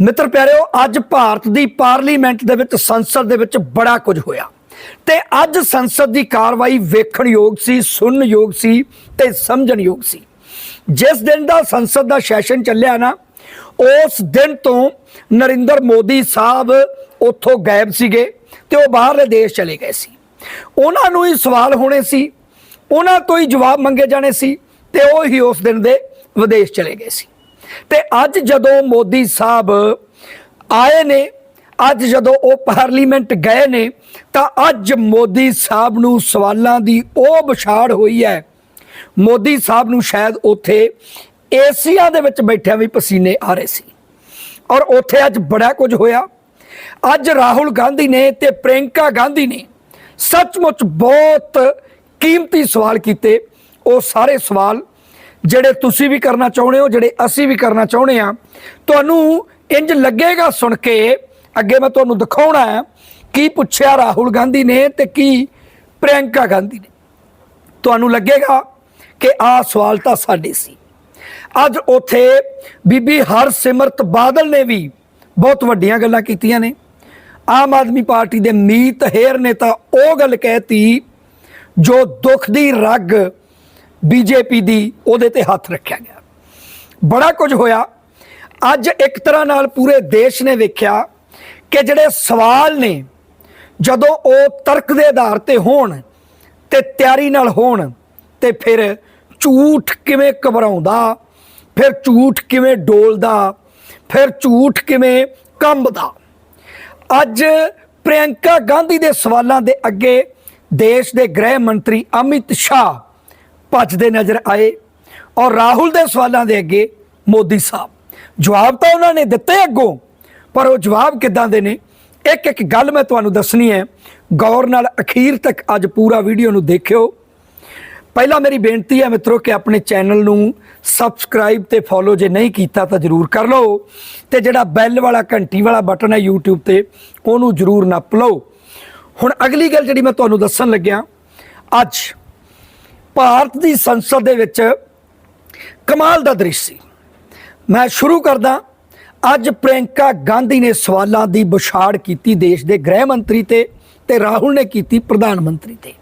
ਮਿੱਤਰ ਪਿਆਰਿਓ, ਅੱਜ ਭਾਰਤ ਦੀ ਪਾਰਲੀਮੈਂਟ ਦੇ ਵਿੱਚ, ਸੰਸਦ ਦੇ ਵਿੱਚ ਬੜਾ ਕੁਝ ਹੋਇਆ। ਤੇ ਅੱਜ ਸੰਸਦ ਦੀ ਕਾਰਵਾਈ ਵੇਖਣਯੋਗ ਸੀ ਸੁਣਨਯੋਗ ਸੀ ਤੇ ਸਮਝਣ ਯੋਗ ਸੀ। ਜਿਸ ਦਿਨ ਦਾ ਸੰਸਦ ਦਾ ਸੈਸ਼ਨ ਚੱਲਿਆ ਨਾ, ਉਸ ਦਿਨ ਤੋਂ ਨਰਿੰਦਰ ਮੋਦੀ ਸਾਹਿਬ ਉੱਥੋਂ ਗਾਇਬ ਸੀਗੇ ਤੇ ਉਹ ਬਾਹਰਲੇ ਦੇਸ਼ ਚਲੇ ਗਏ ਸੀ। ਉਹਨਾਂ ਨੂੰ ਹੀ ਸਵਾਲ ਹੋਣੇ ਸੀ, ਉਹਨਾਂ ਤੋਂ ਹੀ ਜਵਾਬ ਮੰਗੇ ਜਾਣੇ ਸੀ ਤੇ ਉਹ ਹੀ ਉਸ ਦਿਨ ਦੇ ਵਿਦੇਸ਼ ਚਲੇ ਗਏ ਸੀ। ਤੇ ਅੱਜ ਜਦੋਂ ਮੋਦੀ ਸਾਹਿਬ ਆਏ ਨੇ, ਅੱਜ ਜਦੋਂ ਉਹ ਪਾਰਲੀਮੈਂਟ ਗਏ ਨੇ, ਤਾਂ ਅੱਜ ਮੋਦੀ ਸਾਹਿਬ ਨੂੰ ਸਵਾਲਾਂ ਦੀ ਉਹ ਵਿਛਾੜ ਹੋਈ ਹੈ। ਮੋਦੀ ਸਾਹਿਬ ਨੂੰ ਸ਼ਾਇਦ ਉੱਥੇ ਏਸੀਆ ਦੇ ਵਿੱਚ ਬੈਠਿਆਂ ਵੀ ਪਸੀਨੇ ਆ ਰਹੇ ਸੀ। ਔਰ ਉੱਥੇ ਅੱਜ ਬੜਾ ਕੁਝ ਹੋਇਆ। ਅੱਜ ਰਾਹੁਲ ਗਾਂਧੀ ਨੇ ਤੇ ਪ੍ਰਿੰਕਾ ਗਾਂਧੀ ਨੇ ਸੱਚਮੁੱਚ ਬਹੁਤ ਕੀਮਤੀ ਸਵਾਲ ਕੀਤੇ। ਉਹ ਸਾਰੇ ਸਵਾਲ ਜਿਹੜੇ ਤੁਸੀਂ ਵੀ ਕਰਨਾ ਚਾਹੁੰਦੇ ਹੋ, ਜਿਹੜੇ ਅਸੀਂ ਵੀ ਕਰਨਾ ਚਾਹੁੰਦੇ ਆ ਤੁਹਾਨੂੰ ਇੰਜ ਲੱਗੇਗਾ ਸੁਣ ਕੇ, ਅੱਗੇ ਮੈਂ ਤੁਹਾਨੂੰ ਦਿਖਾਉਣਾ ਹੈ ਕੀ ਪੁੱਛਿਆ ਰਾਹੁਲ ਗਾਂਧੀ ਨੇ ਤੇ ਕੀ ਪ੍ਰਿੰਕਾ ਗਾਂਧੀ ਨੇ। ਤੁਹਾਨੂੰ ਲੱਗੇਗਾ ਕਿ ਆਹ ਸਵਾਲ ਤਾਂ ਸਾਡੇ ਸੀ। ਅੱਜ ਉੱਥੇ ਬੀਬੀ ਹਰਸਿਮਰਤ ਬਾਦਲ ਨੇ ਵੀ ਬਹੁਤ ਵੱਡੀਆਂ ਗੱਲਾਂ ਕੀਤੀਆਂ ਨੇ। ਆਮ ਆਦਮੀ ਪਾਰਟੀ ਦੇ ਮੀਤ ਹੇਰ ਨੇ ਤਾਂ ਉਹ ਗੱਲ ਕਹਿਤੀ, ਜੋ ਦੁੱਖ ਦੀ ਰੱਗ ਬੀਜੇਪੀ ਦੀ ਉਹਦੇ ਤੇ ਹੱਥ ਰੱਖਿਆ ਗਿਆ। ਬੜਾ ਕੁਝ ਹੋਇਆ। ਅੱਜ ਇੱਕ ਤਰ੍ਹਾਂ ਨਾਲ ਪੂਰੇ ਦੇਸ਼ ਨੇ ਵੇਖਿਆ ਕਿ ਜਿਹੜੇ ਸਵਾਲ ਨੇ, ਜਦੋਂ ਉਹ ਤਰਕ ਦੇ ਆਧਾਰ ਤੇ ਹੋਣ ਤੇ ਤਿਆਰੀ ਨਾਲ ਹੋਣ ਤੇ ਫਿਰ ਝੂਠ ਕਿਵੇਂ ਘਬਰਾਉਂਦਾ, ਫਿਰ ਝੂਠ ਕਿਵੇਂ ਡੋਲਦਾ, ਫਿਰ ਝੂਠ ਕਿਵੇਂ ਕੰਬਦਾ। ਅੱਜ ਪ੍ਰਿਯੰਕਾ ਗਾਂਧੀ ਦੇ ਸਵਾਲਾਂ ਦੇ ਅੱਗੇ ਦੇਸ਼ ਦੇ ਗ੍ਰਹਿ ਮੰਤਰੀ ਅਮਿਤ ਸ਼ਾਹ ਭੱਜਦੇ ਨਜ਼ਰ ਆਏ ਔਰ ਰਾਹੁਲ ਦੇ ਸਵਾਲਾਂ ਦੇ ਅੱਗੇ ਮੋਦੀ ਸਾਹਿਬ। ਜਵਾਬ ਤਾਂ ਉਹਨਾਂ ਨੇ ਦਿੱਤੇ ਅੱਗੋਂ, ਪਰ ਉਹ ਜਵਾਬ ਕਿੱਦਾਂ ਦੇ ਨੇ ਇੱਕ ਇੱਕ ਗੱਲ ਮੈਂ ਤੁਹਾਨੂੰ ਦੱਸਣੀ ਹੈ। ਗੌਰ ਨਾਲ ਅਖੀਰ ਤੱਕ ਅੱਜ ਪੂਰਾ ਵੀਡੀਓ ਨੂੰ ਦੇਖਿਓ। ਪਹਿਲਾਂ ਮੇਰੀ ਬੇਨਤੀ ਹੈ ਮਿੱਤਰੋ ਕਿ ਆਪਣੇ ਚੈਨਲ ਨੂੰ ਸਬਸਕ੍ਰਾਈਬ ਤੇ ਫੋਲੋ ਜੇ ਨਹੀਂ ਕੀਤਾ ਤਾਂ ਜਰੂਰ ਕਰ ਲਓ ਤੇ ਜਿਹੜਾ ਬੈਲ ਵਾਲਾ ਘੰਟੀ ਵਾਲਾ ਬਟਨ ਹੈ YouTube ਤੇ, ਉਹਨੂੰ ਜਰੂਰ ਨੱਪ ਲਓ। ਹੁਣ ਅਗਲੀ ਗੱਲ ਜਿਹੜੀ ਮੈਂ ਤੁਹਾਨੂੰ ਦੱਸਣ ਲੱਗਿਆ, ਅੱਜ ਭਾਰਤ ਦੀ ਸੰਸਦ ਦੇ ਵਿੱਚ ਕਮਾਲ ਦਾ ਦ੍ਰਿਸ਼ ਸੀ। ਮੈਂ ਸ਼ੁਰੂ ਕਰਦਾ, ਅੱਜ ਪ੍ਰਿਯੰਕਾ ਗਾਂਧੀ ਨੇ ਸਵਾਲਾਂ ਦੀ ਵਿਛਾੜ ਕੀਤੀ ਦੇਸ਼ ਦੇ ਗ੍ਰਹਿ ਮੰਤਰੀ ਤੇ ਤੇ ਰਾਹੁਲ ਨੇ ਕੀਤੀ ਪ੍ਰਧਾਨ ਮੰਤਰੀ ਤੇ।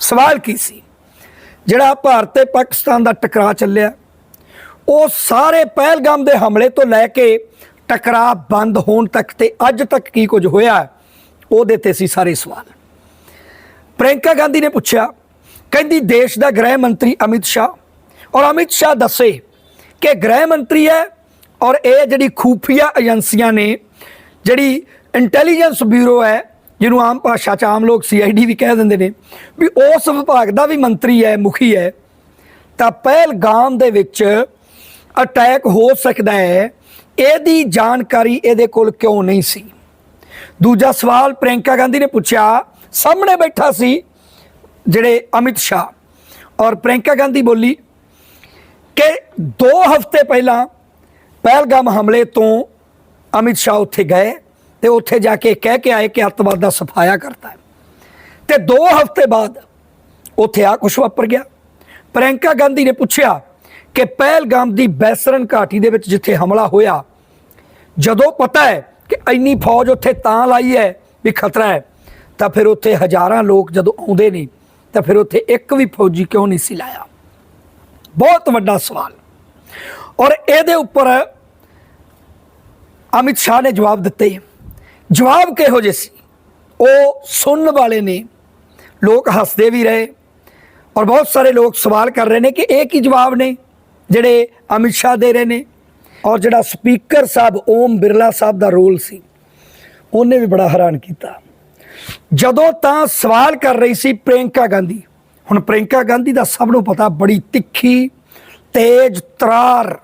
ਸਵਾਲ ਕੀ ਸੀ? ਜਿਹੜਾ ਭਾਰਤ ਤੇ ਪਾਕਿਸਤਾਨ ਦਾ ਟਕਰਾਅ ਚੱਲਿਆ, ਉਹ ਸਾਰੇ ਪਹਿਲਗਾਮ ਦੇ ਹਮਲੇ ਤੋਂ ਲੈ ਕੇ ਟਕਰਾਅ ਬੰਦ ਹੋਣ ਤੱਕ ਤੇ ਅੱਜ ਤੱਕ ਕੀ ਕੁਝ ਹੋਇਆ, ਉਹਦੇ ਤੇ ਸੀ ਸਾਰੇ ਸਵਾਲ। ਪ੍ਰਿਯੰਕਾ ਗਾਂਧੀ ਨੇ ਪੁੱਛਿਆ ਕਹਿੰਦੀ ਦੇਸ਼ ਦਾ ਗ੍ਰਹਿ ਮੰਤਰੀ ਅਮਿਤ ਸ਼ਾਹ। ਔਰ ਅਮਿਤ ਸ਼ਾਹ ਦੱਸੇ ਕਿ ਗ੍ਰਹਿ ਮੰਤਰੀ ਹੈ ਔਰ ਇਹ ਜਿਹੜੀ ਖੂਫੀਆ ਏਜੰਸੀਆਂ ਨੇ, ਜਿਹੜੀ ਇੰਟੈਲੀਜੈਂਸ ਬਿਊਰੋ ਹੈ, ਜਿਹਨੂੰ ਆਮ ਭਾਸ਼ਾ 'ਚ ਆਮ ਲੋਕ ਸੀਆਈਡੀ ਵੀ ਕਹਿ ਦਿੰਦੇ ਨੇ, ਵੀ ਉਸ ਵਿਭਾਗ ਦਾ ਵੀ ਮੰਤਰੀ ਹੈ, ਮੁਖੀ ਹੈ, ਤਾਂ ਪਹਿਲਗਾਮ ਦੇ ਵਿੱਚ ਅਟੈਕ ਹੋ ਸਕਦਾ ਹੈ, ਇਹਦੀ ਜਾਣਕਾਰੀ ਇਹਦੇ ਕੋਲ ਕਿਉਂ ਨਹੀਂ ਸੀ? ਦੂਜਾ ਸਵਾਲ ਪ੍ਰਿਯੰਕਾ ਗਾਂਧੀ ਨੇ ਪੁੱਛਿਆ, ਸਾਹਮਣੇ ਬੈਠਾ ਸੀ ਜਿਹੜੇ ਅਮਿਤ ਸ਼ਾਹ ਔਰ ਪ੍ਰਿਯੰਕਾ ਗਾਂਧੀ ਬੋਲੀ ਕਿ 2 ਹਫ਼ਤੇ ਪਹਿਲਾਂ ਪਹਿਲਗਾਮ ਹਮਲੇ ਤੋਂ ਅਮਿਤ ਸ਼ਾਹ ਉੱਥੇ ਗਏ ਤੇ ਉੱਥੇ ਜਾ ਕੇ ਕਹਿ ਕੇ ਆਏ ਕਿ ਅੱਤਵਾਦ ਦਾ ਸਫਾਇਆ ਕਰਤਾ ਹੈ। ਤੇ 2 ਹਫ਼ਤੇ ਬਾਅਦ ਉੱਥੇ ਆ ਕੁਛ ਵਾਪਰ ਗਿਆ। ਪ੍ਰਿਯੰਕਾ ਗਾਂਧੀ ਨੇ ਪੁੱਛਿਆ ਕਿ ਪਹਿਲਗਾਮ ਦੀ ਬੈਸਰਨ ਘਾਟੀ ਦੇ ਵਿੱਚ ਜਿੱਥੇ ਹਮਲਾ ਹੋਇਆ, ਜਦੋਂ ਪਤਾ ਹੈ ਕਿ ਇੰਨੀ ਫੌਜ ਉੱਥੇ ਤਾਂ ਲਾਈ ਹੈ ਵੀ ਖਤਰਾ ਹੈ, ਤਾਂ ਫਿਰ ਉੱਥੇ ਹਜ਼ਾਰਾਂ ਲੋਕ ਜਦੋਂ ਆਉਂਦੇ ਨੇ ਤਾਂ ਫਿਰ ਉੱਥੇ ਇੱਕ ਵੀ ਫੌਜੀ ਕਿਉਂ ਨਹੀਂ ਸੀ ਲਾਇਆ? ਬਹੁਤ ਵੱਡਾ ਸਵਾਲ। ਔਰ ਇਹਦੇ ਉੱਪਰ ਅਮਿਤ ਸ਼ਾਹ ਨੇ ਜਵਾਬ ਦਿੱਤੇ। ਜਵਾਬ ਕਿਹੋ ਜਿਹੇ ਸੀ? ਉਹ ਸੁਣਨ ਵਾਲੇ ਨੇ। ਲੋਕ ਹੱਸਦੇ ਵੀ ਰਹੇ ਔਰ ਬਹੁਤ ਸਾਰੇ ਲੋਕ ਸਵਾਲ ਕਰ ਰਹੇ ਨੇ ਕਿ ਇਹ ਕੀ ਜਵਾਬ ਨੇ ਜਿਹੜੇ ਅਮਿਤ ਸ਼ਾਹ ਦੇ ਰਹੇ ਨੇ? ਔਰ ਜਿਹੜਾ ਸਪੀਕਰ ਸਾਹਿਬ ਓਮ ਬਿਰਲਾ ਸਾਹਿਬ ਦਾ ਰੋਲ ਸੀ, ਉਹਨੇ ਵੀ ਬੜਾ ਹੈਰਾਨ ਕੀਤਾ। ਜਦੋਂ ਤਾਂ ਸਵਾਲ ਕਰ ਰਹੀ ਸੀ ਪ੍ਰਿਯੰਕਾ ਗਾਂਧੀ। ਹੁਣ ਪ੍ਰਿਯੰਕਾ ਗਾਂਧੀ ਦਾ ਸਭ ਨੂੰ ਪਤਾ, ਬੜੀ ਤਿੱਖੀ, ਤੇਜ਼ ਤਰਾਰ,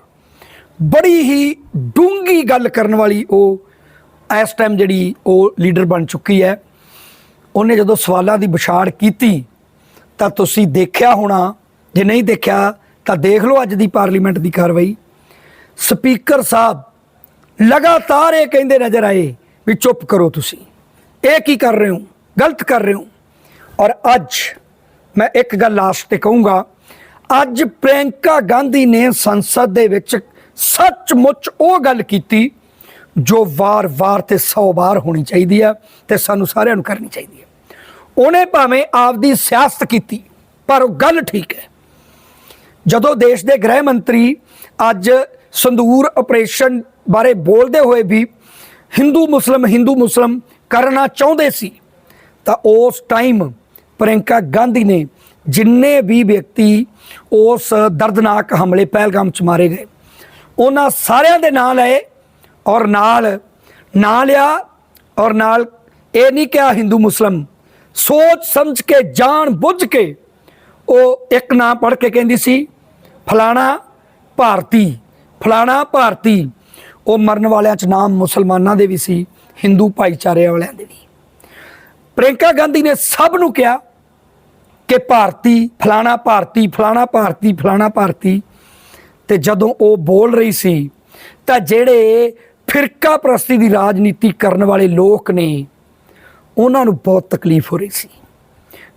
ਬੜੀ ਹੀ ਡੂੰਗੀ ਗੱਲ ਕਰਨ ਵਾਲੀ ਉਹ, ਇਸ ਟਾਈਮ ਜਿਹੜੀ ਉਹ ਲੀਡਰ ਬਣ ਚੁੱਕੀ ਹੈ। ਉਹਨੇ ਜਦੋਂ ਸਵਾਲਾਂ ਦੀ ਵਿਛਾੜ ਕੀਤੀ, ਤਾਂ ਤੁਸੀਂ ਦੇਖਿਆ ਹੋਣਾ, ਜੇ ਨਹੀਂ ਦੇਖਿਆ, ਤਾਂ ਦੇਖ ਲਓ ਅੱਜ ਦੀ ਪਾਰਲੀਮੈਂਟ ਦੀ ਕਾਰਵਾਈ। ਸਪੀਕਰ ਸਾਹਿਬ ਲਗਾਤਾਰ ਇਹ ਕਹਿੰਦੇ ਨਜ਼ਰ ਆਏ ਵੀ ਚੁੱਪ ਕਰੋ ਤੁਸੀਂ। ਇਹ ਕੀ ਕਰ ਰਹੇ ਹੋ? ਗਲਤ ਕਰ ਰਹੇ ਹੋ? ਔਰ ਅੱਜ ਮੈਂ ਇੱਕ ਗੱਲ ਲਾਸਟ ਤੇ ਕਹੂੰਗਾ, ਅੱਜ ਪ੍ਰਿਯੰਕਾ ਗਾਂਧੀ ਨੇ ਸੰਸਦ ਦੇ ਵਿੱਚ ਸੱਚਮੁੱਚ ਉਹ ਗੱਲ ਕੀਤੀ ਜੋ ਵਾਰ-ਵਾਰ ਤੇ 100 ਵਾਰ ਹੋਣੀ ਚਾਹੀਦੀ ਆ ਤੇ ਸਾਨੂੰ ਸਾਰਿਆਂ ਨੂੰ ਕਰਨੀ ਚਾਹੀਦੀ ਹੈ। ਉਹਨੇ ਭਾਵੇਂ ਆਪਦੀ ਸਿਆਸਤ ਕੀਤੀ, ਪਰ ਉਹ ਗੱਲ ਠੀਕ ਹੈ। ਜਦੋਂ ਦੇਸ਼ ਦੇ ਗ੍ਰਹਿ ਮੰਤਰੀ ਅੱਜ ਸੰਦੂਰ ਆਪਰੇਸ਼ਨ ਬਾਰੇ ਬੋਲਦੇ ਹੋਏ ਵੀ ਹਿੰਦੂ ਮੁਸਲਮ ਹਿੰਦੂ ਮੁਸਲਮ ਕਰਨਾ ਚਾਹੁੰਦੇ ਸੀ, ਤਾਂ ਉਸ ਟਾਈਮ ਪ੍ਰਿੰਕਾ ਗਾਂਧੀ ਨੇ ਜਿੰਨੇ ਵੀ ਵਿਅਕਤੀ ਉਸ ਦਰਦਨਾਕ ਹਮਲੇ ਪਹਿਲਗਾਮ ਚ ਮਾਰੇ ਗਏ, ਉਹਨਾਂ ਸਾਰਿਆਂ ਦੇ ਨਾਂ ਲਏ ਔਰ ਨਾਲ, ਨਾਂ ਲਿਆ ਔਰ ਨਾਲ ਇਹ ਨਹੀਂ ਕਿਹਾ ਹਿੰਦੂ ਮੁਸਲਮ, ਸੋਚ ਸਮਝ ਕੇ, ਜਾਣ ਬੁੱਝ ਕੇ ਉਹ ਇੱਕ ਨਾਂ ਪੜ੍ਹ ਕੇ ਕਹਿੰਦੀ ਸੀ, ਫਲਾਣਾ ਭਾਰਤੀ ਫਲਾਣਾ ਭਾਰਤੀ, ਉਹ ਮਰਨ ਵਾਲਿਆਂ ਚ ਨਾਮ ਮੁਸਲਮਾਨਾਂ ਦੇ ਵੀ ਸੀ ਹਿੰਦੂ ਭਾਈਚਾਰੇ ਵਾਲਿਆਂ ਦੇ ਵੀ ਪ੍ਰਿੰਕਾ ਗਾਂਧੀ ਨੇ ਸਭ ਨੂੰ ਕਿਹਾ ਕਿ ਭਾਰਤੀ, ਫਲਾਣਾ ਭਾਰਤੀ ਫਲਾਣਾ ਭਾਰਤੀ ਫਲਾਣਾ ਭਾਰਤੀ, ਤੇ ਜਦੋਂ ਉਹ ਬੋਲ ਰਹੀ ਸੀ, ਤਾਂ ਜਿਹੜੇ ਫਿਰਕਾ ਪ੍ਰਸਤੀ ਦੀ ਰਾਜਨੀਤੀ ਕਰਨ ਵਾਲੇ ਲੋਕ ਨੇ, ਉਹਨਾਂ ਨੂੰ ਬਹੁਤ ਤਕਲੀਫ ਹੋ ਰਹੀ ਸੀ।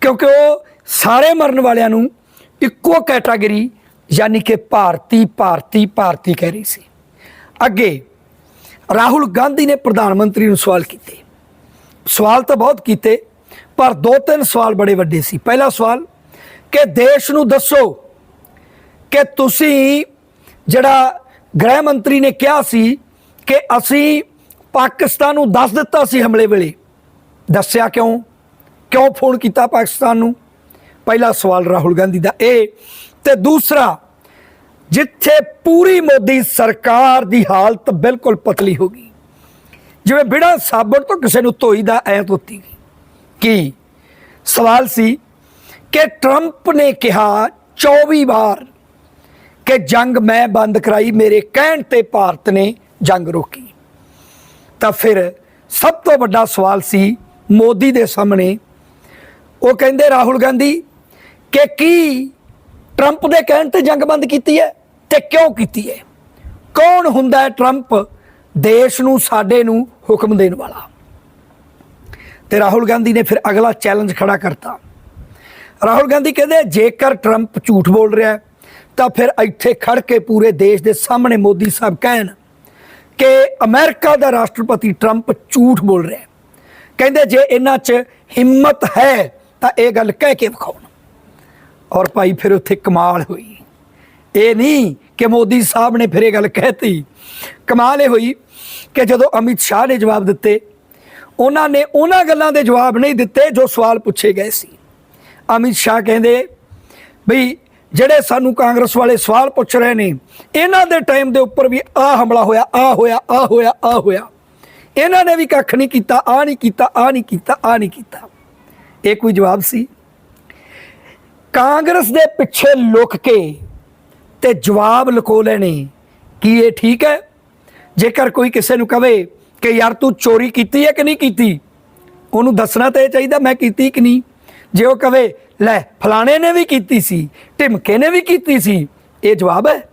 ਕਿਉਂਕਿ ਉਹ ਸਾਰੇ ਮਰਨ ਵਾਲਿਆਂ ਨੂੰ ਇੱਕੋ ਕੈਟਾਗਰੀ ਯਾਨੀ ਕਿ ਭਾਰਤੀ ਭਾਰਤੀ ਭਾਰਤੀ ਕਹਿ ਰਹੀ ਸੀ। ਅੱਗੇ ਰਾਹੁਲ ਗਾਂਧੀ ਨੇ ਪ੍ਰਧਾਨ ਮੰਤਰੀ ਨੂੰ ਸਵਾਲ ਕੀਤੇ। ਸਵਾਲ ਤਾਂ ਬਹੁਤ ਕੀਤੇ, ਪਰ ਦੋ ਤਿੰਨ ਸਵਾਲ ਬੜੇ ਵੱਡੇ ਸੀ। ਪਹਿਲਾ ਸਵਾਲ, ਕਿ ਦੇਸ਼ ਨੂੰ ਦੱਸੋ ਕਿ ਤੁਸੀਂ ਜਿਹੜਾ ਗ੍ਰਹਿ ਮੰਤਰੀ ਨੇ ਕਿਹਾ ਸੀ ਕਿ ਅਸੀਂ ਪਾਕਿਸਤਾਨ ਨੂੰ ਦੱਸ ਦਿੱਤਾ ਸੀ ਹਮਲੇ ਵੇਲੇ। ਦੱਸਿਆ ਕਿਉਂ? ਕਿਉਂ ਫੋਨ ਕੀਤਾ ਪਾਕਿਸਤਾਨ ਨੂੰ? ਪਹਿਲਾ ਸਵਾਲ ਰਾਹੁਲ ਗਾਂਧੀ ਦਾ ਇਹ ਤੇ ਦੂਸਰਾ ਜਿੱਥੇ ਪੂਰੀ ਮੋਦੀ ਸਰਕਾਰ ਦੀ ਹਾਲਤ ਬਿਲਕੁਲ ਪਤਲੀ ਹੋ ਗਈ। ਜਿਵੇਂ ਬਿੜਾ ਸਾਬਣ ਤੋਂ ਕਿਸੇ ਨੂੰ ਧੋਈਦਾ ਐ ਧੋਤੀ ਗਈ। ਕੀ? ਸਵਾਲ ਸੀ ਕਿ ਟਰੰਪ ਨੇ ਕਿਹਾ 24 ਵਾਰ ਕਿ ਜੰਗ ਮੈਂ ਬੰਦ ਕਰਾਈ, ਮੇਰੇ ਕਹਿਣ ਤੇ ਭਾਰਤ ਨੇ ਜੰਗ ਰੋਕੀ। ਤਾਂ ਫਿਰ ਸਭ ਤੋਂ ਵੱਡਾ ਸਵਾਲ ਸੀ ਮੋਦੀ ਦੇ ਸਾਹਮਣੇ। ਉਹ ਕਹਿੰਦੇ ਰਾਹੁਲ ਗਾਂਧੀ ਕਿ ਕੀ ਟਰੰਪ ਦੇ ਕਹਿਣ ਤੇ ਜੰਗ ਬੰਦ ਕੀਤੀ ਹੈ? ਤੇ ਕਿਉਂ ਕੀਤੀ ਹੈ ਕੌਣ ਹੁੰਦਾ ਹੈ ਟਰੰਪ ਦੇਸ਼ ਨੂੰ ਸਾਡੇ ਨੂੰ ਹੁਕਮ ਦੇਣ ਵਾਲਾ? ਤੇ ਰਾਹੁਲ ਗਾਂਧੀ ਨੇ ਫਿਰ ਅਗਲਾ ਚੈਲੰਜ ਖੜਾ ਕਰਤਾ। ਰਾਹੁਲ ਗਾਂਧੀ ਕਹਿੰਦੇ ਜੇਕਰ ਟਰੰਪ ਝੂਠ ਬੋਲ ਰਿਹਾ ਹੈ, ਤਾਂ ਫਿਰ ਇੱਥੇ ਖੜ ਕੇ ਪੂਰੇ ਦੇਸ਼ ਦੇ ਸਾਹਮਣੇ ਮੋਦੀ ਸਾਹਿਬ ਕਹਿਣ ਕਿ ਅਮਰੀਕਾ ਦਾ ਰਾਸ਼ਟਰਪਤੀ ਟਰੰਪ ਝੂਠ ਬੋਲ ਰਿਹਾ ਹੈ। ਕਹਿੰਦੇ ਜੇ ਇਹਨਾਂ 'ਚ ਹਿੰਮਤ ਹੈ ਤਾਂ ਇਹ ਗੱਲ ਕਹਿ ਕੇ ਵਿਖਾਉਣ। ਔਰ ਭਾਈ ਫਿਰ ਉੱਥੇ ਕਮਾਲ ਹੋਈ। ਇਹ ਨਹੀਂ ਕਿ ਮੋਦੀ ਸਾਹਿਬ ਨੇ ਫਿਰ ਇਹ ਗੱਲ ਕਹਿਤੀ। ਕਮਾਲ ਇਹ ਹੋਈ ਕਿ ਜਦੋਂ ਅਮਿਤ ਸ਼ਾਹ ਨੇ ਜਵਾਬ ਦਿੱਤੇ, ਉਹਨਾਂ ਨੇ ਉਹਨਾਂ ਗੱਲਾਂ ਦੇ ਜਵਾਬ ਨਹੀਂ ਦਿੱਤੇ ਜੋ ਸਵਾਲ ਪੁੱਛੇ ਗਏ ਸੀ। ਅਮਿਤ ਸ਼ਾਹ ਕਹਿੰਦੇ, ਬਈ, ਜਿਹੜੇ ਸਾਨੂੰ ਕਾਂਗਰਸ ਵਾਲੇ ਸਵਾਲ ਪੁੱਛ ਰਹੇ ਨੇ, ਇਹਨਾਂ ਦੇ ਟਾਈਮ ਦੇ ਉੱਪਰ ਵੀ ਆ ਹਮਲਾ ਹੋਇਆ ਆ ਹੋਇਆ ਆ ਹੋਇਆ ਆ ਹੋਇਆ। ਇਹਨਾਂ ਨੇ ਵੀ ਕੱਖ ਨਹੀਂ ਕੀਤਾ ਆ ਨਹੀਂ ਕੀਤਾ ਆ ਨਹੀਂ ਕੀਤਾ ਆ ਨਹੀਂ ਕੀਤਾ। ਇਹ ਕੋਈ ਜਵਾਬ ਸੀ। ਕਾਂਗਰਸ ਦੇ ਪਿੱਛੇ ਲੁਕ ਕੇ ਤੇ ਜਵਾਬ ਲੁਕੋ ਲੈਣੇ। ਕੀ ਇਹ ਠੀਕ ਹੈ? ਜੇਕਰ ਕੋਈ ਕਿਸੇ ਨੂੰ ਕਵੇ ਕਿ ਯਾਰ ਤੂੰ ਚੋਰੀ ਕੀਤੀ ਹੈ ਕਿ ਨਹੀਂ ਕੀਤੀ, ਉਹਨੂੰ ਦੱਸਣਾ ਤਾਂ ਇਹ ਚਾਹੀਦਾ ਮੈਂ ਕੀਤੀ ਕਿ ਨਹੀਂ। ਜੇ ਉਹ ਕਵੇ, ਲੈ, ਫਲਾਣੇ ਨੇ ਵੀ ਕੀਤੀ ਸੀ, ਢਿਮਕੇ ਨੇ ਵੀ ਕੀਤੀ ਸੀ, ਇਹ ਜਵਾਬ ਹੈ।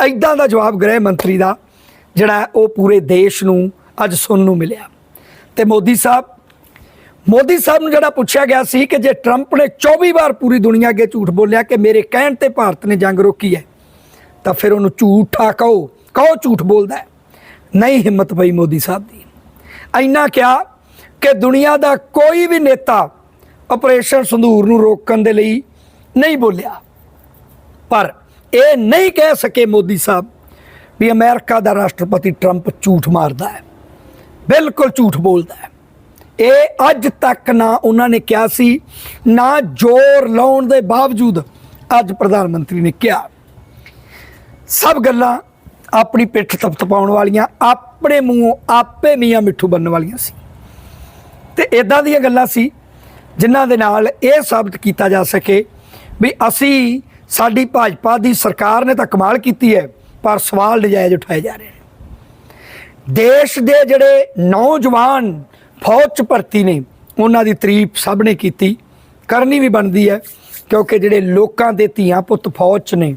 ਐਦਾਂ ਦਾ ਜਵਾਬ ਗ੍ਰਹਿ ਮੰਤਰੀ ਦਾ, ਜਿਹੜਾ ਉਹ ਪੂਰੇ ਦੇਸ਼ ਨੂੰ ਅੱਜ ਸੁਣਨ ਨੂੰ ਮਿਲਿਆ। ਤੇ ਮੋਦੀ ਸਾਹਿਬ ਮੋਦੀ ਸਾਹਿਬ ਨੂੰ ਜਿਹੜਾ ਪੁੱਛਿਆ ਗਿਆ ਸੀ ਕਿ ਜੇ ਟਰੰਪ ਨੇ 24 ਵਾਰ ਪੂਰੀ ਦੁਨੀਆ ਅੱਗੇ ਝੂਠ ਬੋਲਿਆ ਕਿ ਮੇਰੇ ਕਹਿਣ ਤੇ ਭਾਰਤ ਨੇ ਜੰਗ ਰੋਕੀ ਹੈ ਤਾਂ ਫਿਰ ਉਹਨੂੰ ਝੂਠਾ ਕਹੋ। ਕਹੋ ਝੂਠ ਬੋਲਦਾ ਨਹੀਂ ਹਿੰਮਤ ਪਈ ਮੋਦੀ ਸਾਹਿਬ ਦੀ। ਇੰਨਾ ਕਿਹਾ ਕਿ ਦੁਨੀਆ ਦਾ ਕੋਈ ਵੀ ਨੇਤਾ ਆਪਰੇਸ਼ਨ ਸੰਧੂਰ ਨੂੰ ਰੋਕਣ ਦੇ ਲਈ ਨਹੀਂ ਬੋਲਿਆ। ਪਰ ਇਹ ਨਹੀਂ ਕਹਿ ਸਕੇ ਮੋਦੀ ਸਾਹਿਬ ਵੀ ਅਮਰੀਕਾ ਦਾ ਰਾਸ਼ਟਰਪਤੀ ਟਰੰਪ ਝੂਠ ਮਾਰਦਾ ਹੈ। ਬਿਲਕੁਲ ਝੂਠ ਬੋਲਦਾ ਹੈ। ਇਹ ਅੱਜ ਤੱਕ ਨਾ ਉਹਨਾਂ ਨੇ ਕਿਹਾ ਸੀ, ਨਾ ਜ਼ੋਰ ਲਾਉਣ ਦੇ ਬਾਵਜੂਦ ਅੱਜ ਪ੍ਰਧਾਨ ਮੰਤਰੀ ਨੇ ਕਿਹਾ। ਸਭ ਗੱਲਾਂ ਆਪਣੀ ਪਿੱਠ ਤਪਤਪਾਉਣ ਵਾਲੀਆਂ, ਆਪਣੇ ਮੂੰਹੋਂ ਆਪੇ ਮੀਆਂ ਮਿੱਠੂ ਬੰਨਣ ਵਾਲੀਆਂ ਸੀ। ਤੇ ਇਦਾਂ ਦੀਆਂ ਗੱਲਾਂ ਸੀ ਜਿਨ੍ਹਾਂ ਦੇ ਨਾਲ ਇਹ ਸਾਬਤ ਕੀਤਾ ਜਾ ਸਕੇ ਵੀ ਅਸੀਂ, ਸਾਡੀ ਭਾਜਪਾ ਦੀ ਸਰਕਾਰ ਨੇ ਤਾਂ ਕਮਾਲ ਕੀਤੀ ਹੈ, ਪਰ ਸਵਾਲ ਨਜਾਇਜ਼ ਉਠਾਏ ਜਾ ਰਹੇ ਨੇ। ਦੇਸ਼ ਦੇ ਜਿਹੜੇ ਨੌਜਵਾਨ ਫੌਜ ਚ ਭਰਤੀ ਨੇ, ਉਹਨਾਂ ਦੀ ਤਾਰੀਫ ਸਭ ਨੇ ਕੀਤੀ। ਕਰਨੀ ਵੀ ਬਣਦੀ ਹੈ, ਕਿਉਂਕਿ ਜਿਹੜੇ ਲੋਕਾਂ ਦੇ ਧੀਆਂ ਪੁੱਤ ਫੌਜ ਚ ਨੇ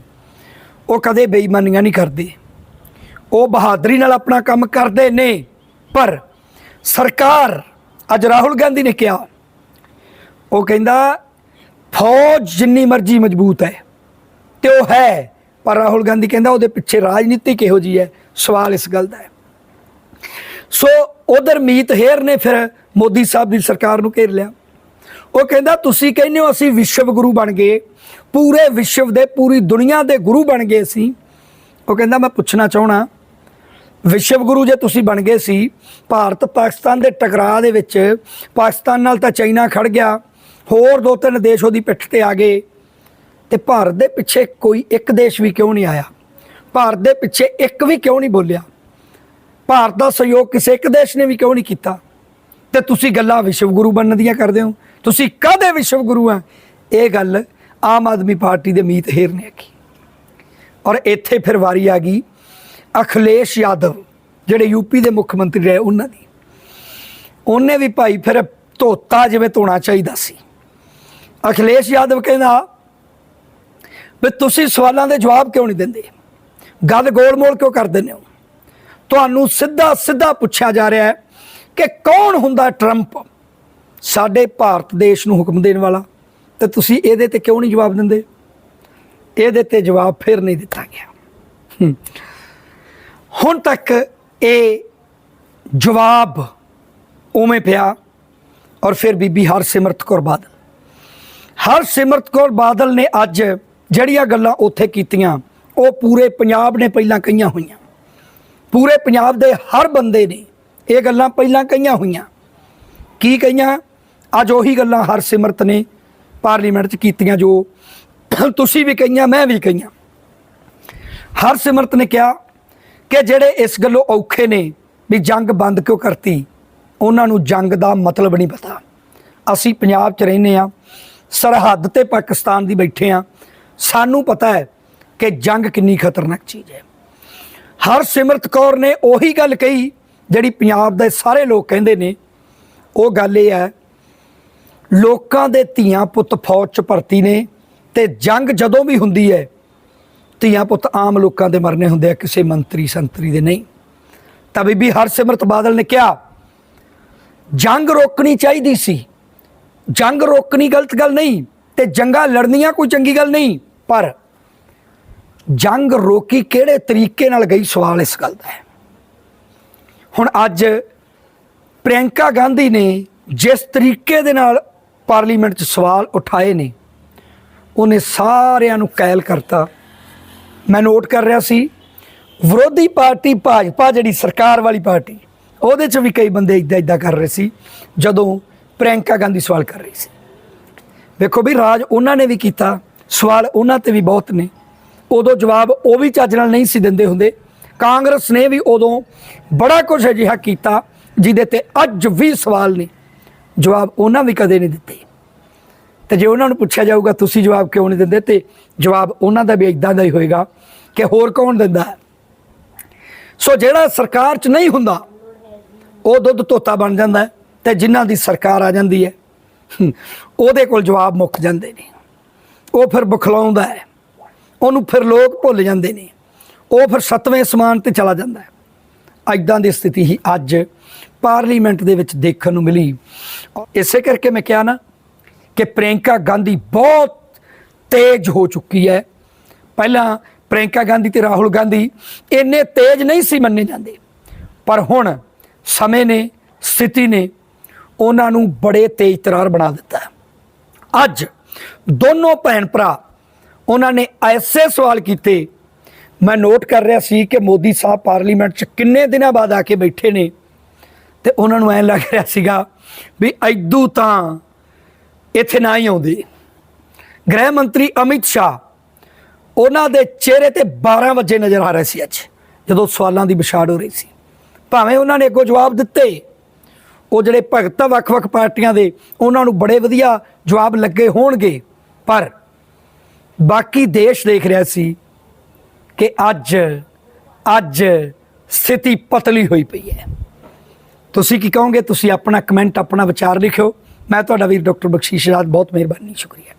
ਉਹ ਕਦੇ ਬੇਈਮਾਨੀਆਂ ਨਹੀਂ ਕਰਦੇ। ਉਹ ਬਹਾਦਰੀ ਨਾਲ ਆਪਣਾ ਕੰਮ ਕਰਦੇ ਨੇ, ਪਰ ਸਰਕਾਰ ਅੱਜ ਰਾਹੁਲ ਗਾਂਧੀ ਨੇ ਕਿਹਾ, ਉਹ ਕਹਿੰਦਾ, ਫੌਜ ਜਿੰਨੀ ਮਰਜ਼ੀ ਮਜ਼ਬੂਤ ਹੈ, ਤੇ ਉਹ ਹੈ, ਪਰ ਰਾਹੁਲ ਗਾਂਧੀ ਕਹਿੰਦਾ ਉਹਦੇ ਪਿੱਛੇ ਰਾਜਨੀਤੀ ਕਿਹੋ ਜੀ ਹੈ, ਸਵਾਲ ਇਸ ਗੱਲ ਦਾ ਹੈ। ਸੋ ਉਧਰ ਮੀਤ ਹੇਰ ਨੇ ਫਿਰ ਮੋਦੀ ਸਾਹਿਬ ਦੀ ਸਰਕਾਰ ਨੂੰ ਘੇਰ ਲਿਆ। ਉਹ ਕਹਿੰਦਾ, ਤੁਸੀਂ ਕਹਿੰਦੇ ਹੋ ਅਸੀਂ ਵਿਸ਼ਵ ਗੁਰੂ ਬਣ ਗਏ। ਪੂਰੇ ਵਿਸ਼ਵ ਦੇ, ਪੂਰੀ ਦੁਨੀਆ ਦੇ ਗੁਰੂ ਬਣ ਗਏ ਅਸੀਂ ਉਹ ਕਹਿੰਦਾ, ਮੈਂ ਪੁੱਛਣਾ ਚਾਹਣਾ ਵਿਸ਼ਵ ਗੁਰੂ ਜੇ ਤੁਸੀਂ ਬਣ ਗਏ ਸੀ, ਭਾਰਤ ਪਾਕਿਸਤਾਨ ਦੇ ਟਕਰਾਅ ਦੇ ਵਿੱਚ ਪਾਕਿਸਤਾਨ ਨਾਲ ਤਾਂ ਚਾਈਨਾ ਖੜ ਗਿਆ, ਹੋਰ ਦੋ ਤਿੰਨ ਦੇਸ਼ ਉਹਦੀ ਪਿੱਠ ਤੇ ਆ ਗਏ, ਤੇ ਭਾਰਤ ਦੇ ਪਿੱਛੇ ਕੋਈ ਇੱਕ ਦੇਸ਼ ਵੀ ਕਿਉਂ ਨਹੀਂ ਆਇਆ? ਭਾਰਤ ਦੇ ਪਿੱਛੇ ਇੱਕ ਵੀ ਕਿਉਂ ਨਹੀਂ ਬੋਲਿਆ? ਭਾਰਤ ਦਾ ਸਹਿਯੋਗ ਕਿਸੇ ਇੱਕ ਦੇਸ਼ ਨੇ ਵੀ ਕਿਉਂ ਨਹੀਂ ਕੀਤਾ? ਤੇ ਤੁਸੀਂ ਗੱਲਾਂ ਵਿਸ਼ਵ ਗੁਰੂ ਬਣਨ ਦੀਆਂ ਕਰਦੇ ਹੋ। ਤੁਸੀਂ ਕਾਹਦੇ ਵਿਸ਼ਵ ਗੁਰੂ ਆ? ਇਹ ਗੱਲ ਆਮ ਆਦਮੀ ਪਾਰਟੀ ਦੇ ਮੀਤ ਹੇਰ ਨੇ ਆਖੀ। ਔਰ ਇੱਥੇ ਫਿਰ ਵਾਰੀ ਆ ਗਈ ਅਖਿਲੇਸ਼ ਯਾਦਵ, ਜਿਹੜੇ ਯੂਪੀ ਦੇ ਮੁੱਖ ਮੰਤਰੀ ਰਹੇ ਉਹਨਾਂ ਦੀ। ਉਹਨੇ ਵੀ ਭਾਈ ਫਿਰ ਧੋਤਾ ਜਿਵੇਂ ਧੋਣਾ ਚਾਹੀਦਾ ਸੀ। ਅਖਿਲੇਸ਼ ਯਾਦਵ ਕਹਿੰਦਾ, ਵੀ ਤੁਸੀਂ ਸਵਾਲਾਂ ਦੇ ਜਵਾਬ ਕਿਉਂ ਨਹੀਂ ਦਿੰਦੇ? ਗੱਲ ਗੋਲ-ਮੋਲ ਕਿਉਂ ਕਰ ਦਿੰਦੇ ਹੋ? ਤੁਹਾਨੂੰ ਸਿੱਧਾ ਸਿੱਧਾ ਪੁੱਛਿਆ ਜਾ ਰਿਹਾ ਹੈ ਕਿ ਕੌਣ ਹੁੰਦਾ ਟਰੰਪ? ਸਾਡੇ ਭਾਰਤ ਦੇਸ਼ ਨੂੰ ਹੁਕਮ ਦੇਣ ਵਾਲਾ ਤੇ ਤੁਸੀਂ ਇਹਦੇ ਤੇ ਕਿਉਂ ਨਹੀਂ ਜਵਾਬ ਦਿੰਦੇ? ਇਹਦੇ ਤੇ ਜਵਾਬ ਫਿਰ ਨਹੀਂ ਦਿੱਤਾ ਗਿਆ। ਹੁਣ ਤੱਕ ਇਹ ਜਵਾਬ ਉਵੇਂ ਪਿਆ ਔਰ ਫਿਰ ਬੀਬੀ ਹਰਸਿਮਰਤ ਕੌਰ ਬਾਦਲ। ਹਰਸਿਮਰਤ ਕੌਰ ਬਾਦਲ ਨੇ ਅੱਜ ਜਿਹੜੀਆਂ ਗੱਲਾਂ ਉੱਥੇ ਕੀਤੀਆਂ, ਉਹ ਪੂਰੇ ਪੰਜਾਬ ਨੇ ਪਹਿਲਾਂ ਕਹੀਆਂ ਹੋਈਆਂ। ਪੂਰੇ ਪੰਜਾਬ ਦੇ ਹਰ ਬੰਦੇ ਨੇ ਇਹ ਗੱਲਾਂ ਪਹਿਲਾਂ ਕਹੀਆਂ ਹੋਈਆਂ। ਕੀ ਕਹੀਆਂ? ਅੱਜ ਉਹੀ ਗੱਲਾਂ ਹਰਸਿਮਰਤ ਨੇ ਪਾਰਲੀਮੈਂਟ 'ਚ ਕੀਤੀਆਂ ਜੋ ਤੁਸੀਂ ਵੀ ਕਹੀਆਂ, ਮੈਂ ਵੀ ਕਹੀਆਂ। ਹਰਸਿਮਰਤ ਨੇ ਕਿਹਾ ਕਿ ਜਿਹੜੇ ਇਸ ਗੱਲੋਂ ਔਖੇ ਨੇ ਵੀ ਜੰਗ ਬੰਦ ਕਿਉਂ ਕਰਤੀ, ਉਹਨਾਂ ਨੂੰ ਜੰਗ ਦਾ ਮਤਲਬ ਨਹੀਂ ਪਤਾ। ਅਸੀਂ ਪੰਜਾਬ 'ਚ ਰਹਿੰਦੇ ਆ ਸਰਹੱਦ ਤੇ ਪਾਕਿਸਤਾਨ ਦੀ ਬੈਠੇ ਆ ਸਾਨੂੰ ਪਤਾ ਹੈ ਕਿ ਜੰਗ ਕਿੰਨੀ ਖਤਰਨਾਕ ਚੀਜ਼ ਹੈ। ਹਰਸਿਮਰਤ ਕੌਰ ਨੇ ਉਹੀ ਗੱਲ ਕਹੀ, ਜਿਹੜੀ ਪੰਜਾਬ ਦੇ ਸਾਰੇ ਲੋਕ ਕਹਿੰਦੇ ਨੇ। ਉਹ ਗੱਲ ਇਹ ਹੈ ਲੋਕਾਂ ਦੇ ਧੀਆਂ ਪੁੱਤ ਫੌਜ 'ਚ ਭਰਤੀ ਨੇ ਤੇ ਜੰਗ ਜਦੋਂ ਵੀ ਹੁੰਦੀ ਹੈ, ਧੀਆਂ ਪੁੱਤ ਆਮ ਲੋਕਾਂ ਦੇ ਮਰਨੇ ਹੁੰਦੇ ਆ, ਕਿਸੇ ਮੰਤਰੀ, ਸੰਤਰੀ ਦੇ ਨਹੀਂ। ਤਾਂ ਬੀਬੀ ਹਰਸਿਮਰਤ ਬਾਦਲ ਨੇ ਕਿਹਾ, ਜੰਗ ਰੋਕਣੀ ਚਾਹੀਦੀ ਸੀ। ਜੰਗ ਰੋਕਣੀ ਗਲਤ ਗੱਲ ਨਹੀਂ ਤੇ ਜੰਗਾਂ ਲੜਨੀਆਂ ਕੋਈ ਚੰਗੀ ਗੱਲ ਨਹੀਂ, ਪਰ ਜੰਗ ਰੋਕੀ ਕਿਹੜੇ ਤਰੀਕੇ ਨਾਲ ਗਈ ਸਵਾਲ ਇਸ ਗੱਲ ਦਾ ਹੈ। ਹੁਣ ਅੱਜ ਪ੍ਰਿਯੰਕਾ ਗਾਂਧੀ ਨੇ ਜਿਸ ਤਰੀਕੇ ਦੇ ਨਾਲ ਪਾਰਲੀਮੈਂਟ 'ਚ ਸਵਾਲ ਉਠਾਏ ਨੇ। ਉਹਨੇ ਸਾਰਿਆਂ ਨੂੰ ਕੈਲ ਕਰਤਾ। ਮੈਂ ਨੋਟ ਕਰ ਰਿਹਾ ਸੀ, ਵਿਰੋਧੀ ਪਾਰਟੀ ਭਾਜਪਾ ਜਿਹੜੀ ਸਰਕਾਰ ਵਾਲੀ ਪਾਰਟੀ, ਉਹਦੇ 'ਚ ਵੀ ਕਈ ਬੰਦੇ ਇਦਾਂ ਇਦਾਂ ਕਰ ਰਹੇ ਸੀ, ਜਦੋਂ ਪ੍ਰਿਯੰਕਾ ਗਾਂਧੀ ਸਵਾਲ ਕਰ ਰਹੀ ਸੀ। ਵੇਖੋ ਵੀ ਰਾਜ ਉਹਨਾਂ ਨੇ ਵੀ ਕੀਤਾ, ਸਵਾਲ ਉਹਨਾਂ ਤੇ ਵੀ ਬਹੁਤ ਨੇ। ਉਦੋਂ ਜਵਾਬ ਉਹ ਵੀ ਚੱਜ ਨਾਲ ਨਹੀਂ ਸੀ ਦਿੰਦੇ ਹੁੰਦੇ। ਕਾਂਗਰਸ ਨੇ ਵੀ ਉਦੋਂ ਬੜਾ ਕੁਝ ਅਜਿਹਾ ਕੀਤਾ, ਜਿਹਦੇ ਤੇ ਅੱਜ ਵੀ ਸਵਾਲ ਨੇ। ਜਵਾਬ ਉਹਨਾਂ ਵੀ ਕਦੇ ਨਹੀਂ ਦਿੱਤੇ। ਤੇ ਜੇ ਉਹਨਾਂ ਨੂੰ ਪੁੱਛਿਆ ਜਾਊਗਾ, ਤੁਸੀਂ ਜਵਾਬ ਕਿਉਂ ਨਹੀਂ ਦਿੰਦੇ? ਤੇ ਜਵਾਬ ਉਹਨਾਂ ਦਾ ਵੀ ਇਦਾਂ ਦਾ ਹੀ ਹੋਏਗਾ ਕਿ ਹੋਰ ਕੌਣ ਦਿੰਦਾ ਹੈ? ਸੋ ਜਿਹੜਾ ਸਰਕਾਰ 'ਚ ਨਹੀਂ ਹੁੰਦਾ, ਉਹ ਦੁੱਧ ਧੋਤਾ ਬਣ ਜਾਂਦਾ ਹੈ ਤੇ ਜਿਨ੍ਹਾਂ ਦੀ ਸਰਕਾਰ ਆ ਜਾਂਦੀ ਹੈ ਉਹਦੇ ਕੋਲ ਜਵਾਬ ਮੁੱਕ ਜਾਂਦੇ ਨੇ। ਉਹ ਫਿਰ ਬਖਲਾਉਂਦਾ ਹੈ, ਉਹਨੂੰ ਫਿਰ ਲੋਕ ਭੁੱਲ ਜਾਂਦੇ ਨੇ। ਉਹ ਫਿਰ ਸਤਵੇਂ ਸਮਾਨ ਤੇ ਚਲਾ ਜਾਂਦਾ ਹੈ। ਐਦਾਂ ਦੀ ਸਥਿਤੀ ਹੀ ਅੱਜ ਪਾਰਲੀਮੈਂਟ ਦੇ ਵਿੱਚ ਦੇਖਣ ਨੂੰ ਮਿਲੀ। ਇਸੇ ਕਰਕੇ ਮੈਂ ਕਿਹਾ ਨਾ ਕਿ ਪ੍ਰਿਯੰਕਾ ਗਾਂਧੀ ਬਹੁਤ ਤੇਜ਼ ਹੋ ਚੁੱਕੀ ਹੈ। ਪਹਿਲਾਂ ਪ੍ਰਿਯੰਕਾ ਗਾਂਧੀ ਤੇ ਰਾਹੁਲ ਗਾਂਧੀ ਇੰਨੇ ਤੇਜ਼ ਨਹੀਂ ਸੀ ਮੰਨੇ ਜਾਂਦੇ। ਪਰ ਹੁਣ ਸਮੇਂ ਨੇ, ਸਥਿਤੀ ਨੇ ਉਹਨਾਂ ਨੂੰ ਬੜੇ ਤੇਜ਼ ਤਰਾਰ ਬਣਾ ਦਿੱਤਾ ਅੱਜ ਦੋਨੋਂ ਭੈਣ ਭਰਾ ਉਹਨਾਂ ਨੇ ਐਸੇ ਸਵਾਲ ਕੀਤੇ। ਮੈਂ ਨੋਟ ਕਰ ਰਿਹਾ ਸੀ ਕਿ ਮੋਦੀ ਸਾਹਿਬ ਪਾਰਲੀਮੈਂਟ 'ਚ ਕਿੰਨੇ ਦਿਨਾਂ ਬਾਅਦ ਆ ਕੇ ਬੈਠੇ ਨੇ। ਤੇ ਉਹਨਾਂ ਨੂੰ ਐਂ ਲੱਗ ਰਿਹਾ ਸੀਗਾ ਵੀ ਐਦੂ ਤਾਂ ਇੱਥੇ ਨਾ ਹੀ ਆਉਂਦੇ। ਗ੍ਰਹਿ ਮੰਤਰੀ ਅਮਿਤ ਸ਼ਾਹ ਉਹਨਾਂ ਦੇ ਚਿਹਰੇ ਤੇ 12 ਵਜੇ ਨਜ਼ਰ ਆ ਰਹੇ ਸੀ ਅੱਜ, ਜਦੋਂ ਸਵਾਲਾਂ ਦੀ ਵਿਛਾੜ ਹੋ ਰਹੀ ਸੀ। ਭਾਵੇਂ ਉਹਨਾਂ ਨੇ ਅੱਗੋਂ ਜਵਾਬ ਦਿੱਤੇ, ਉਹ ਜਿਹੜੇ ਭਗਤ ਆ ਵੱਖ-ਵੱਖ ਪਾਰਟੀਆਂ ਦੇ, ਉਹਨਾਂ ਨੂੰ ਬੜੇ ਵਧੀਆ ਜਵਾਬ ਲੱਗੇ ਹੋਣਗੇ, ਪਰ ਬਾਕੀ ਦੇਸ਼ ਦੇਖ ਰਿਹਾ ਸੀ ਕਿ ਅੱਜ ਅੱਜ ਸਥਿਤੀ ਪਤਲੀ ਹੋਈ ਪਈ ਹੈ। ਤੁਸੀਂ ਕੀ ਕਹੋਗੇ? ਤੁਸੀਂ ਆਪਣਾ ਕਮੈਂਟ ਆਪਣਾ ਵਿਚਾਰ ਲਿਖਿਓ। ਮੈਂ ਤੁਹਾਡਾ ਵੀਰ ਡਾਕਟਰ ਬਖਸ਼ੀਸ਼ ਰਾਜ, ਬਹੁਤ ਮਿਹਰਬਾਨੀ, ਸ਼ੁਕਰੀਆ।